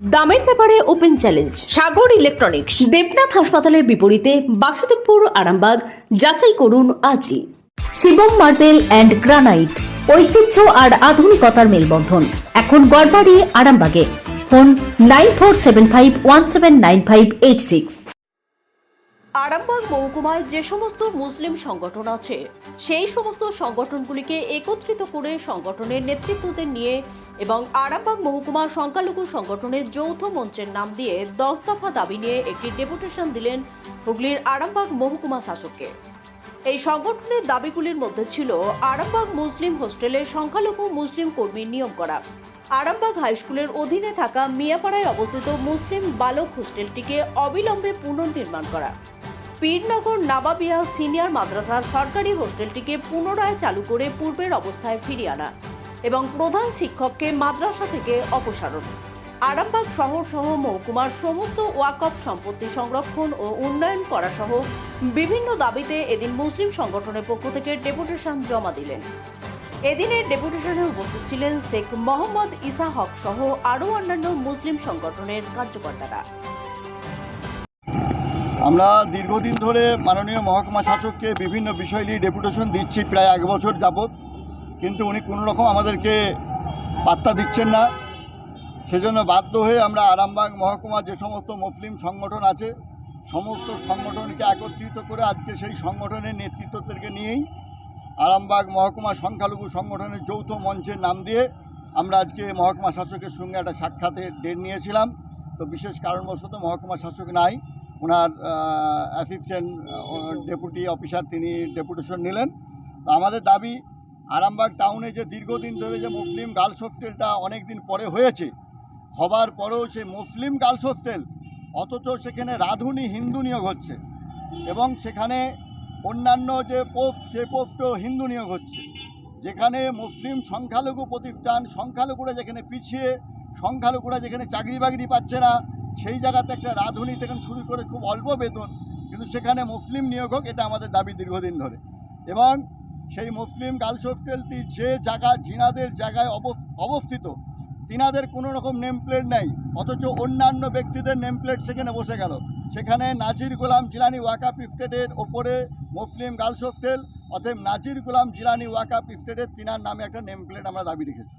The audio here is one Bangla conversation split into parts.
দামের ব্যাপারে open challenge, Sagar electronics, Debnath হাসপাতালের বিপরীতে বাসুদেবপুর, আরামবাগ, যাচাই করুন আজই। শিবম মার্বেল অ্যান্ড গ্রানাইট, ঐতিহ্য আর আধুনিকতার মেলবন্ধন। এখন গড়বাড়ি, আরামবাগে। Phone nine four seven five one seven nine five eight six. Arambagh মহকুমায় যে সমস্ত মুসলিম সংগঠন আছে, সেই সমস্ত সংগঠনগুলিকে একত্রিত করে সংগঠনের নেতৃত্বদের নিয়ে এবং আরামবাগ মহকুমা সংখ্যালঘু সংগঠনের যৌথ মঞ্চের নাম দিয়ে দশ দফা দাবি নিয়ে একটি ডেপুটেশন দিলেন হুগলির আরামবাগ মহকুমা শাসককে। এই সংগঠনের দাবিগুলির মধ্যে ছিল আরামবাগ মুসলিম হোস্টেলে সংখ্যালঘু মুসলিম কর্মী নিয়োগ করা। আরামবাগ হাইস্কুলের অধীনে থাকা মিয়াপাড়ায় অবস্থিত মুসলিম বালক হোস্টেলটিকে অবিলম্বে পুনর্নির্মাণ করা। পীরনগর নাবাবিয়া সিনিয়র মাদ্রাসার সরকারি হোস্টেলটিকে পুনরায় চালু করে পূর্বের অবস্থায় ফিরিয়ে আনা এবং প্রধান শিক্ষককে মাদ্রাসা থেকে অপসারণ। আরামবাগ শহর সহ মহকুমার সমস্ত ওয়াকফ সম্পত্তি সংরক্ষণ ও উন্নয়ন করা সহ বিভিন্ন দাবিতে এদিন মুসলিম সংগঠনের পক্ষ থেকে ডেপুটেশন জমা দিলেন। এদিনের ডেপুটেশনে উপস্থিত ছিলেন শেখ মোহাম্মদ ইসা হক সহ আরও অন্যান্য মুসলিম সংগঠনের কার্যকর্তারা। আমরা দীর্ঘদিন ধরে মাননীয় মহকুমা শাসককে বিভিন্ন বিষয় নিয়ে ডেপুটেশন দিচ্ছি প্রায় এক বছর যাবৎ। কিন্তু উনি কোনো রকম আমাদেরকে পাত্তা দিচ্ছেন না। সেজন্য বাধ্য হয়ে আমরা আরামবাগ মহকুমা যে সমস্ত মুসলিম সংগঠন আছে, সমস্ত সংগঠনকে একত্রিত করে আজকে সেই সংগঠনের নেতৃত্বদেরকে নিয়েই আরামবাগ মহকুমা সংখ্যালঘু সংগঠনের যৌথ মঞ্চের নাম দিয়ে আমরা আজকে মহকুমা শাসকের সঙ্গে একটা সাক্ষাতের ডেট নিয়েছিলাম। তো বিশেষ কারণবশত মহকুমা শাসক নাই। ওনার অ্যাসিস্ট্যান্ট ডেপুটি অফিসার তিনি ডেপুটেশন নিলেন। তো আমাদের দাবি, আরামবাগ টাউনে যে দীর্ঘদিন ধরে যে মুসলিম গার্লস হোস্টেলটা অনেক দিন পরে হয়েছে, হবার পরেও সেই মুসলিম গার্লস হোস্টেল অথচ সেখানে রাঁধুনি হিন্দু নিয়োগ হচ্ছে এবং সেখানে অন্যান্য যে পোস্ট সে পোস্টও হিন্দু নিয়োগ হচ্ছে। যেখানে মুসলিম সংখ্যালঘু প্রতিষ্ঠান, সংখ্যালঘুরা যেখানে পিছিয়ে, সংখ্যালঘুরা যেখানে চাকরি বাকরি পাচ্ছে না সেই জায়গাতে একটা রাঁধুনি থেকে শুরু করে খুব অল্প বেতন, কিন্তু সেখানে মুসলিম নিয়োগ হোক, এটা আমাদের দাবি দীর্ঘদিন ধরে। এবং সেই মুসলিম গার্লস হোস্টেলটি যে জায়গা, জিনাদের জায়গায় অব- অবস্থিত, তিনাদের কোনো রকম নেম প্লেট নেই, অথচ অন্যান্য ব্যক্তিদের নেম প্লেট সেখানে বসে গেল। সেখানে নাজির গোলাম জিলানি ওয়াকা পিফটেডের ওপরে মুসলিম গার্লস হোস্টেল, অতএব নাজির গোলাম জিলানি ওয়াকা পিফটেডের তিনার নামে একটা নেম প্লেট আমরা দাবি রেখেছি।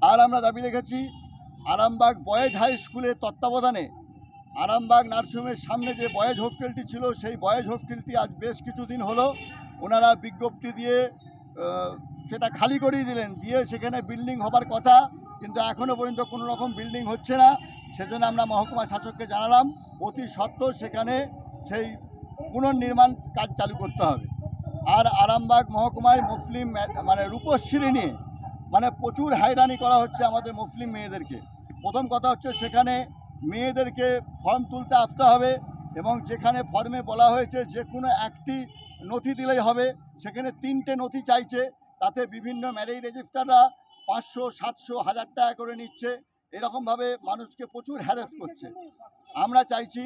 আর আমরা দাবি রেখেছি আরামবাগ বয়েজ হাই স্কুলের তত্ত্বাবধানে, আরামবাগ নার্সিংহোমের সামনে যে বয়েজ হোস্টেলটি ছিল, সেই বয়েজ হোস্টেলটি আজ বেশ কিছুদিন হলো ওনারা বিজ্ঞপ্তি দিয়ে সেটা খালি করিয়ে দিলেন। দিয়ে সেখানে বিল্ডিং হবার কথা, কিন্তু এখনও পর্যন্ত কোনো রকম বিল্ডিং হচ্ছে না। সেজন্য আমরা মহকুমা শাসককে জানালাম, অতি সত্ত্বর সেখানে সেই পুনর্নির্মাণ কাজ চালু করতে হবে। আর আরামবাগ মহকুমায় মুসলিম মানে রূপশ্রী নিয়ে মানে প্রচুর হাইরানি করা হচ্ছে আমাদের মুসলিম মেয়েদেরকে। প্রথম কথা হচ্ছে সেখানে মেয়েদেরকে ফর্ম তুলতে আসতে হবে এবং যেখানে ফর্মে বলা হয়েছে যে কোনো একটি নথি দিলেই হবে, সেখানে তিনটে নথি চাইছে, তাতে বিভিন্ন ম্যারেজ রেজিস্টাররা পাঁচশো, সাতশো, হাজার টাকা করে নিচ্ছে। এরকমভাবে মানুষকে প্রচুর হ্যারেস করছে। আমরা চাইছি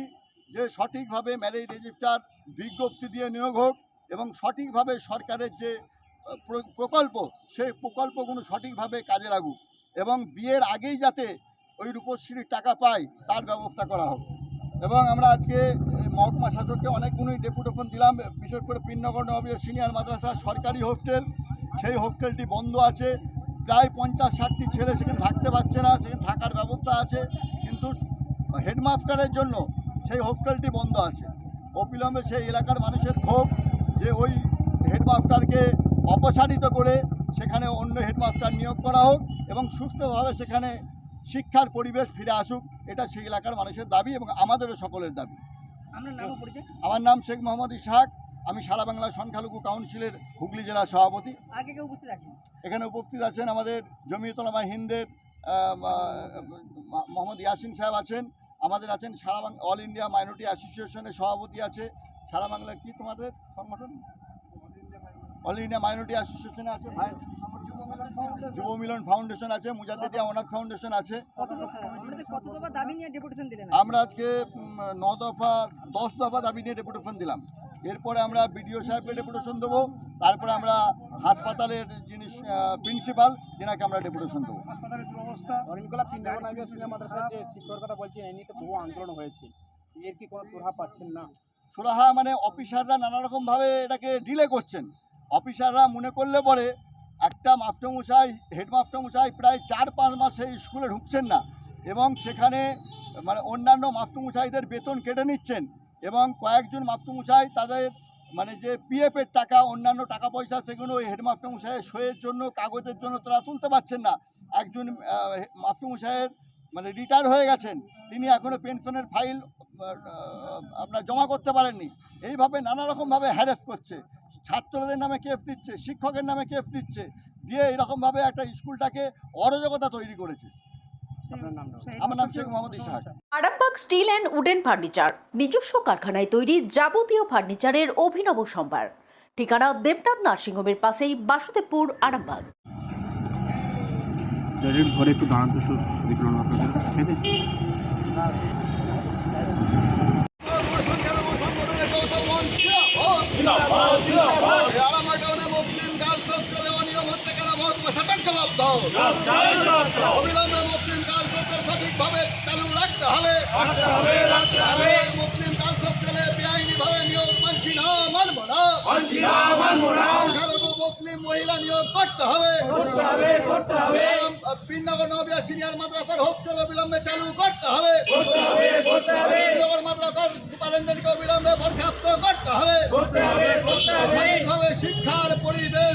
যে সঠিকভাবে ম্যারেজ রেজিস্টার বিজ্ঞপ্তি দিয়ে নিয়োগ হোক এবং সঠিকভাবে সরকারের যে প্রকল্প, সেই প্রকল্পগুলো সঠিকভাবে কাজে লাগুক এবং বিয়ের আগেই যাতে ওই রূপশ্রীর টাকা পায় তার ব্যবস্থা করা হোক। এবং আমরা আজকে মহকুমা শাসককে অনেকগুলোই ডেপুটেশন দিলাম, বিশেষ করে পিননগর নবীয় সিনিয়র মাদ্রাসা, সরকারি হোস্টেল, সেই হোস্টেলটি বন্ধ আছে। প্রায় পঞ্চাশ ষাটটি ছেলে সেখানে থাকতে পারছে না, সেখানে থাকার ব্যবস্থা আছে। কিন্তু হেডমাস্টারের জন্য সেই হোস্টেলটি বন্ধ আছে। অবিলম্বে সেই এলাকার মানুষের ক্ষোভ যে ওই হেডমাস্টারকে অপসারিত করে সেখানে অন্য হেডমাস্টার নিয়োগ করা হোক এবং সুষ্ঠুভাবে সেখানে শিক্ষার পরিবেশ ফিরে আসুক এটা সেই এলাকার মানুষের দাবি এবং আমাদেরও সকলের দাবি। আমার নাম শেখ মোহাম্মদ ইসহাক আমি সারা বাংলা সংখ্যালঘু কাউন্সিলের হুগলি জেলার সভাপতি। এখানে উপস্থিত আছেন আমাদের জমিয়তলামা হিন্দের মোহাম্মদ ইয়াসিন সাহেব আছেন আমাদের আছেন সারা অল ইন্ডিয়া মাইনরিটি অ্যাসোসিয়েশনের সভাপতি আছে। সারা বাংলা কি তোমাদের সংগঠন? অল ইন্ডিয়া মাইনরিটি অ্যাসোসিয়েশন আছে ভাই- যুব মিলন ফাউন্ডেশন আছে মুজাদ্দিদিয়া অনাথ ফাউন্ডেশন আছে। আমরা আজকে ন দফা দশ দফা দাবি নিয়ে ডেপুটেশন দিলাম। এরপরে আমরা বিডিও সাহেবকে ডেপুটেশন দেবো। তারপরে আমরা হাসপাতালের যিনি প্রিন্সিপাল তেনাকে আমরা ডেপুটেশন দেবো। অবস্থা অরিনকলা পিন্ডাবন আগে সিনেমা মাদ্রাসার যে শিক্ষকের কথা বলছেন এই নিয়ে তো বহু আন্দোলন হয়েছে। এর কি কোনো প্রভাব পাচ্ছেন না? সুরাহা মানে অফিসাররা নানা রকমভাবে এটাকে ডিলে করছেন। অফিসাররা মনে করলে পরে একটা মাস্টারমশাই, হেডমাস্টারমশাই প্রায় চার, পাঁচ মাসে স্কুলে ঢুকছেন না এবং সেখানে মানে অন্যান্য মাস্টারমশাইদের বেতন কেটে নিচ্ছেন এবং কয়েকজন মাস্টারমশাই তাদের মানে যে পিএফের টাকা, অন্যান্য টাকা পয়সা সেগুলো ওই হেডমাস্টারমশাইয়ের সইয়ের জন্য, কাগজের জন্য তারা তুলতে পারছেন না। একজন মাস্টারমশাইয়ের মানে রিটায়ার হয়ে গেছেন, তিনি এখনও পেনশনের ফাইল আপনার জমা করতে পারেননি। এইভাবে নানা রকমভাবে হ্যারেস করছে। ছাত্রদের নামে কেফ দিচ্ছে শিক্ষকের নামে কেফ দিচ্ছে দিয়ে এরকমভাবে একটা স্কুলটাকে অরাজকতা তৈরি করেছে। আপনার আমার নাম Sheikh Mohammad Isahaq Arambagh steel and wooden furniture নিজস্ব কারখানায় তৈরি যাবতীয় ফার্নিচারের অভিনব সম্ভার। ঠিকানা দেবনাথ নার্সিংহোমের পাশেই বাসুদেবপুর আরামবাগ। ঘরে একটু দাঁড়াতে ছবি আপনাদের। অবিলম্বে মুসলিম কাল সঠিকভাবে চালু রাখতে হবে মুসলিম কাল বেআইনি ভাবে নিয়োগ মানছি না মানব না মুসলিম মহিলা নিয়োগ করতে হবে। পিন্নগর নবিয়া সিনিয়র মাদ্রাসার হোস্টেল অবিলম্বে চালু করতে হবে পিন্নগর মাদ্রাসার সুপারিনটেন্ডেন্টকে অবিলম্বে বরখাস্ত করতে হবে। শিক্ষার পরিবেশ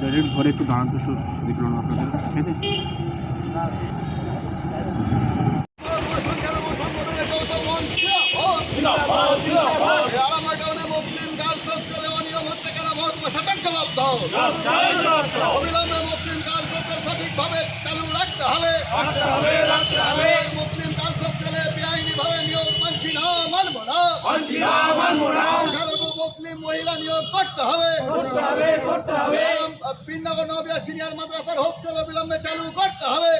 জজের ঘরে একটু দাঁড়াতে ছবি তুলুন আপনাদের। ঠিক মুসলিম কাল সঠিকভাবে চালু বেআইনি ভাবে নিয়োগ মানছি না মানব না সংখ্যালঘু মুসলিম মহিলা নিয়োগ করতে হবে। পিন্নগর নবিয়া সিনিয়র মাদ্রাসার হোস্টেল অবিলম্বে চালু করতে হবে।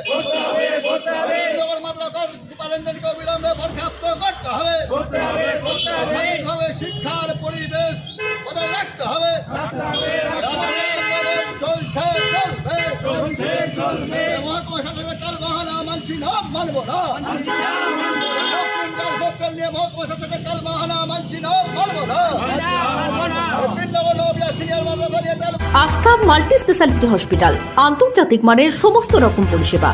পিন্নগর মাদ্রাসার সুপারিনটেন্ডেন্টকে অবিলম্বে বরখাস্ত করতে হবে। সঠিকভাবে শিক্ষার পরিবেশ বজায় রাখতে হবে। চলছে চলবে। মহাত্মা শাসকের তার বাহানা মানছি না মানব না। নিয়ে শাসকের মানছি না না। আস্থা মাল্টি স্পেশালিটি হসপিটাল আন্তর্জাতিক মানের সমস্ত রকম পরিষেবা।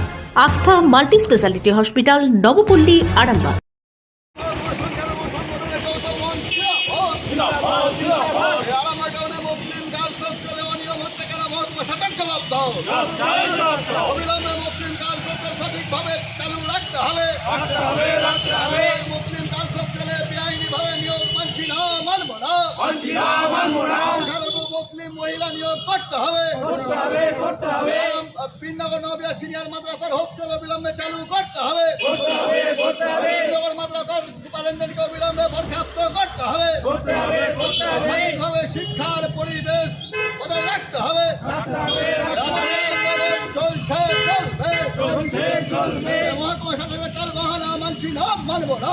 Astha multi speciality hospital Nabapally Arambagh. অবিলম্বে মুসলিম কাল সঠিকভাবে চালু রাখতে হবে। মুসলিম কাল বেআইনি ভাবে নিয়োগ মানছি না মানব না সংখ্যালঘু মুসলিম মহিলা নিয়োগ করতে হবে। পিন্নগর নবিয়া সিনিয়র মাদ্রাসার হোস্টেল অবিলম্বে চালু করতে হবে। মাদ্রাসার অবিলম্বে বরখাস্ত করতে হবে। সঠিকভাবে শিক্ষার পরিবেশ বজায় রাখতে হবে। চলছে চলবে। মহাত্মা বাহানা মানছি না মানব না